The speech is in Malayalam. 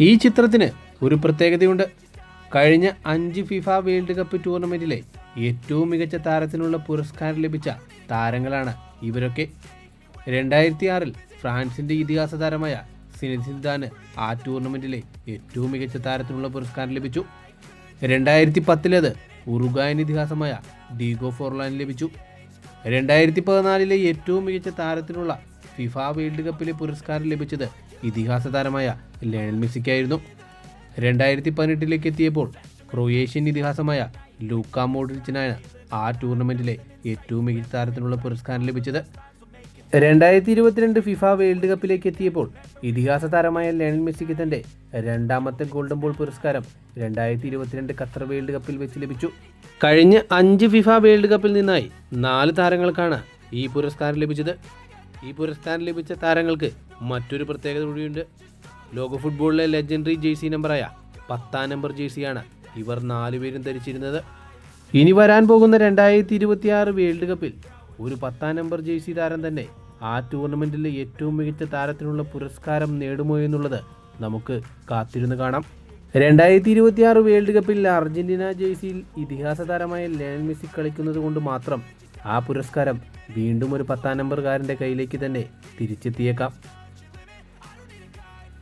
ഈ ചിത്രത്തിന് ഒരു പ്രത്യേകതയുണ്ട്. കഴിഞ്ഞ അഞ്ച് ഫിഫ വേൾഡ് കപ്പ് ടൂർണമെന്റിലെ ഏറ്റവും മികച്ച താരത്തിനുള്ള പുരസ്കാരം ലഭിച്ച താരങ്ങളാണ് ഇവരൊക്കെ. രണ്ടായിരത്തി ആറിൽ ഫ്രാൻസിന്റെ ഇതിഹാസ താരമായ സിനസിദ്ധാന് ആ ടൂർണമെന്റിലെ ഏറ്റവും മികച്ച താരത്തിനുള്ള പുരസ്കാരം ലഭിച്ചു. രണ്ടായിരത്തി പത്തിലത് ഉറുഗായൻ ഇതിഹാസമായ ഡീഗോ ഫോർലാൻ ലഭിച്ചു. രണ്ടായിരത്തി പതിനാലിലെ ഏറ്റവും മികച്ച താരത്തിനുള്ള ഫിഫ വേൾഡ് കപ്പിലെ പുരസ്കാരം ലഭിച്ചത് ഇതിഹാസ താരമായ ലയണൽ മെസ്സിക്കായിരുന്നു. രണ്ടായിരത്തി പതിനെട്ടിലേക്ക് എത്തിയപ്പോൾ ക്രൊയേഷ്യൻ ഇതിഹാസമായ ലൂക്ക മോഡ്രിച്ചിനാണ് ആ ടൂർണമെന്റിലെ ഏറ്റവും മികച്ച താരത്തിനുള്ള പുരസ്കാരം ലഭിച്ചത്. രണ്ടായിരത്തി ഇരുപത്തിരണ്ട് ഫിഫ വേൾഡ് കപ്പിലേക്ക് എത്തിയപ്പോൾ ഇതിഹാസ താരമായ ലയണൽ മെസ്സിക്ക് തന്റെ രണ്ടാമത്തെ ഗോൾഡൻ ബോൾ പുരസ്കാരം രണ്ടായിരത്തി ഇരുപത്തിരണ്ട് ഖത്തർ വേൾഡ് കപ്പിൽ വെച്ച് ലഭിച്ചു. കഴിഞ്ഞ അഞ്ച് ഫിഫ വേൾഡ് കപ്പിൽ നിന്നായി നാല് താരങ്ങൾക്കാണ് ഈ പുരസ്കാരം ലഭിച്ചത്. ഈ പുരസ്കാരം ലഭിച്ച താരങ്ങൾക്ക് മറ്റൊരു പ്രത്യേകത കൂടിയുണ്ട്. ലോക ഫുട്ബോളിലെ ലെജൻഡറി ജേഴ്സി നമ്പറായ പത്താം നമ്പർ ജേഴ്സിയാണ് ഇവർ നാലുപേരും ധരിച്ചിരുന്നത്. ഇനി വരാൻ പോകുന്ന രണ്ടായിരത്തി ഇരുപത്തിയാറ് വേൾഡ് കപ്പിൽ ഒരു പത്താം നമ്പർ ജേഴ്സി താരം തന്നെ ആ ടൂർണമെന്റിലെ ഏറ്റവും മികച്ച താരത്തിനുള്ള പുരസ്കാരം നേടുമോ എന്നുള്ളത് നമുക്ക് കാത്തിരുന്ന് കാണാം. രണ്ടായിരത്തി ഇരുപത്തിയാറ് വേൾഡ് കപ്പിൽ അർജന്റീന ജേഴ്സിയിൽ ഇതിഹാസ താരമായ ലയൺ മെസ്സി കളിക്കുന്നത് കൊണ്ട് മാത്രം ആ പുരസ്കാരം വീണ്ടും ഒരു പത്താം നമ്പറുകാരന്റെ കയ്യിലേക്ക് തന്നെ തിരിച്ചെത്തിയേക്കാം.